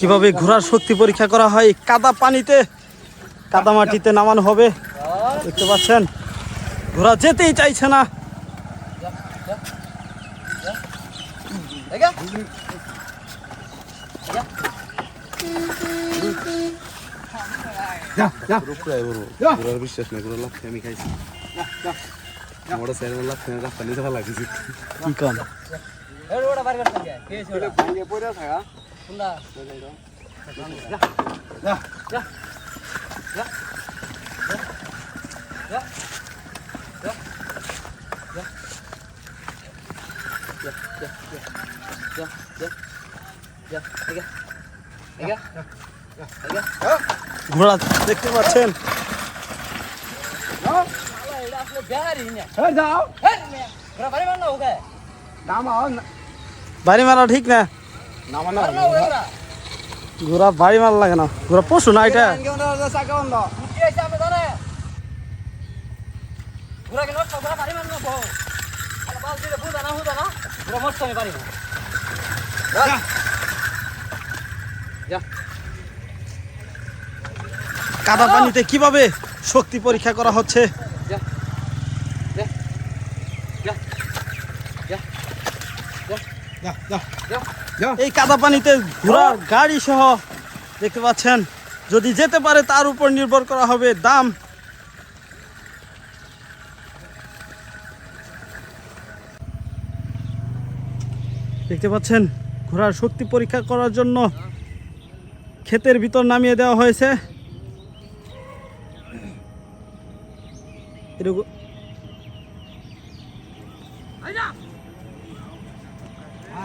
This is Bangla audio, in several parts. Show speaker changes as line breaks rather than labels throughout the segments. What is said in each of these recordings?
কীভাবে ঘোড়ার শক্তি পরীক্ষা করা হয়? কাদা পানিতে কাদা মাটিতে নামানো হবে। দেখতে পাচ্ছেন? ঘোড়া যেতেই চাইছে না।
বিশ্বাস নাই আমি খাইছি রাস্তা লাগছে
কি কন ঘোড়া দেখতে পাচ্ছেন বাড়ি মারা ঠিক না মারা লাগে না। পশু না এটা? কাদা পানিতে কীভাবে শক্তি পরীক্ষা করা হচ্ছে? এই কাদা পানিতে ঘোড়ার গাড়ি সহ দেখতে পাচ্ছেন যদি যেতে পারে তার উপর নির্ভর করা হবে দাম। দেখতে পাচ্ছেন ঘোড়ার শক্তি পরীক্ষা করার জন্য ক্ষেতের ভিতর নামিয়ে দেওয়া হয়েছে। এরকম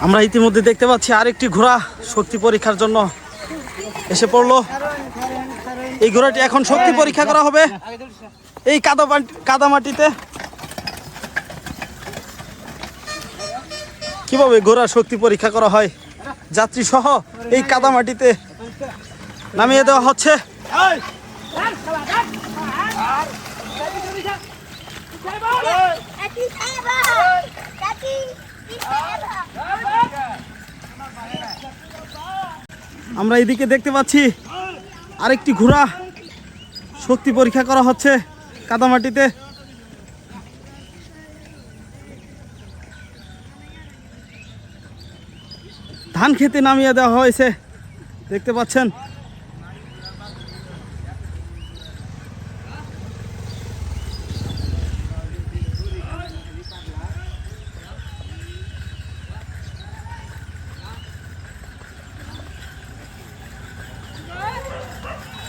আমরা ইতিমধ্যে দেখতে পাচ্ছি আরেকটি ঘোড়া শক্তি পরীক্ষার জন্য এসে পড়ল। এই ঘোড়াটি এখন শক্তি পরীক্ষা করা হবে এই কাদা মাটি- কাদা মাটিতে কীভাবে ঘোড়ার শক্তি পরীক্ষা করা হয়? যাত্রী সহ এই কাদা মাটিতে নামিয়ে দেওয়া হচ্ছে! আমরা এদিকে দেখতে পাচ্ছি আরেকটি ঘোড়া। শক্তি পরীক্ষা করা হচ্ছে কাদামাটিতে। ধান খেতে নামিয়ে দেওয়া হয়েছে। দেখতে পাচ্ছেন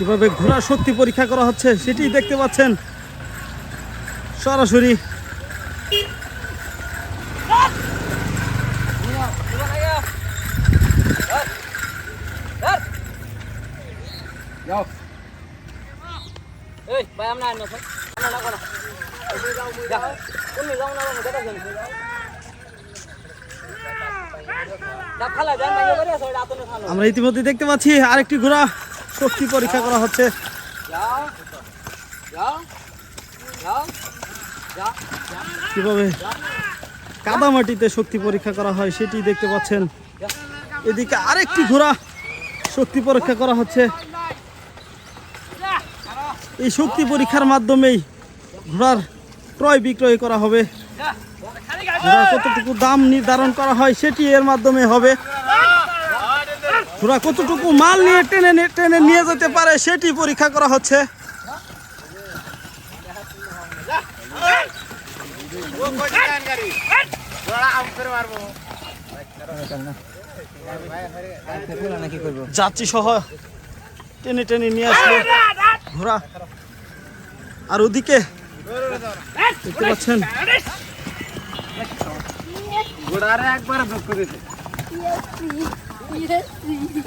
কীভাবে ঘোড়া শক্তি পরীক্ষা করা হচ্ছে সেটি দেখতে পাচ্ছেন। সরাসরি।
আমরা
ইতিমধ্যে দেখতে পাচ্ছি আরেকটি ঘোড়া। শক্তি পরীক্ষা করা হচ্ছে? কীভাবে? কাদা মাটিতে শক্তি পরীক্ষা করা হয়, সেটি দেখতে পাচ্ছেন। এদিকে আরেকটি ঘোড়া শক্তি পরীক্ষা করা হচ্ছে। এই শক্তি পরীক্ষার মাধ্যমেই ঘোড়ার ক্রয় বিক্রয় করা হবে। ঘোড়ার কতটুকু দাম নির্ধারণ করা হয়, সেটি এর মাধ্যমে হবে। ঘোড়া কতটুকু মাল নিয়ে টেনে টেনে নিয়ে যেতে পারে সেটি পরীক্ষা করা হচ্ছে। যাত্রী সহ টেনে টেনে নিয়ে আসলো। ঘোড়া। আর ওদিকে দেখতে পাচ্ছেন?
ঘোড়ারে একবার যোগ করেছে
이랬지.